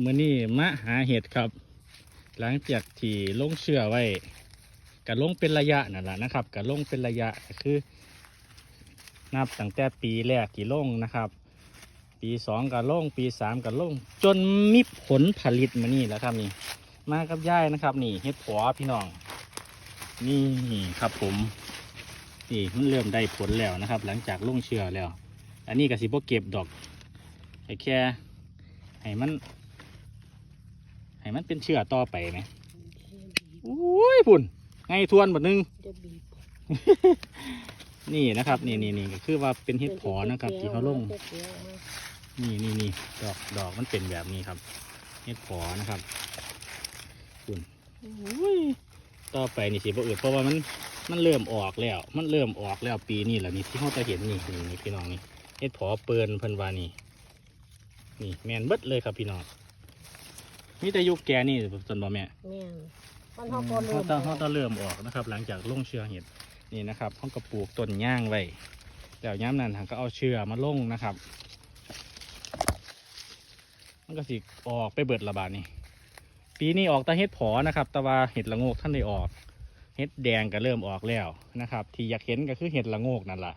มื่อนี้มาหาเห็ดครับ หลังจากที่ลงเชื่อไว้กับลงเป็นระยะนั่นแหละนะครับกับลงเป็นระยะก็คือ นับตั้งแต่ปีแรกที่ลงนะครับ ปีสองกับลงปีสามกับลง จนมีผลผลิตมานี่แล้วครับนี่ มากับย่ายนะครับ นี่เห็ดผัวพี่น้อง นี่ครับผมนี่มันเริ่มได้ผลแล้วนะครับ หลังจากลงเชื่อแล้ว อันนี้ก็สิบ่เก็บดอกให้แค่ให้มัน ให้มันเป็นเชื่อต่อไปไหมอุ้ยพุ่นไงทวนบทนึงจะบีบนี่นะครับ นี่นี่นี่ก็คือว่าเป็นเห็ดผอนะครับที่เขาลง นี่นี่นี่ดอกดอกมันเป็นแบบนี้ครับเห็ดผอนะครับคุณอุ้ยต่อไปนี่สิบ่เอืดเพราะว่ามันมันเริ่มออกแล้ว มันเริ่มออกแล้วปีนี้แหละนี่ที่เขาจะเห็นนี่นี่นี่พี่น้องนี่เห็ดผอเปินเพิ่นว่านี่นี่แมนเบิดเลยครับพี่น้อง มีแต่ยุคแกนี่จนบ่แม่แม่นมันเขาก็เขาต้องเขาต้องเริ่มออกนะครับ หลังจากลงเชือเห็ดนี่นะครับเขาก็ปลูกต้นย่างไว้แล้วย้ำนั้นทางก็เอาเชือมาลงนะครับ มันก็สิออกไปเบิดระบาดนี่ปีนี้ออกแต่เห็ดผอนะครับ แต่ว่าเห็ดละโงกท่านได้ออก เห็ดแดงก็เริ่มออกแล้วนะครับ ที่อยากเห็นก็คือเห็ดละโงกนั่นแหละ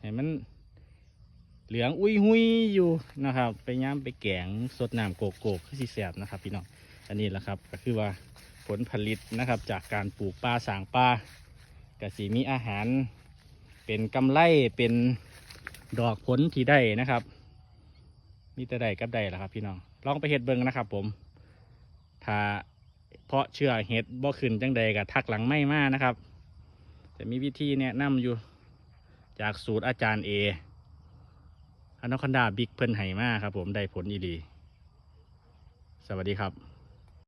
เห็นมัน เหลืองอุ้ยหุยอยู่นะครับ ไปย้ำไปแกงสดน้ำโกโก้คือสีแสบนะครับพี่น้องอันนี้แหละครับก็คือว่าผลผลิตนะครับ จากการปลูกปลาสางปลากระสีมีอาหาร เป็นกำไรเป็นดอกผลที่ได้นะครับ มีแต่ได้กับได้แหละครับ พี่น้องลองไปเห็ดเบิ้งนะครับ ผมถ้าเพาะเชื่อเห็ดบ่ขึ้นจังใดกับทักหลังไม่มานะครับ จะมีวิธีแนะนำอยู่จากสูตรอาจารย์เอ อนาคอนดาบิ๊กเพิ่นไห่มาครับผมได้ผลอีหลีสวัสดีครับ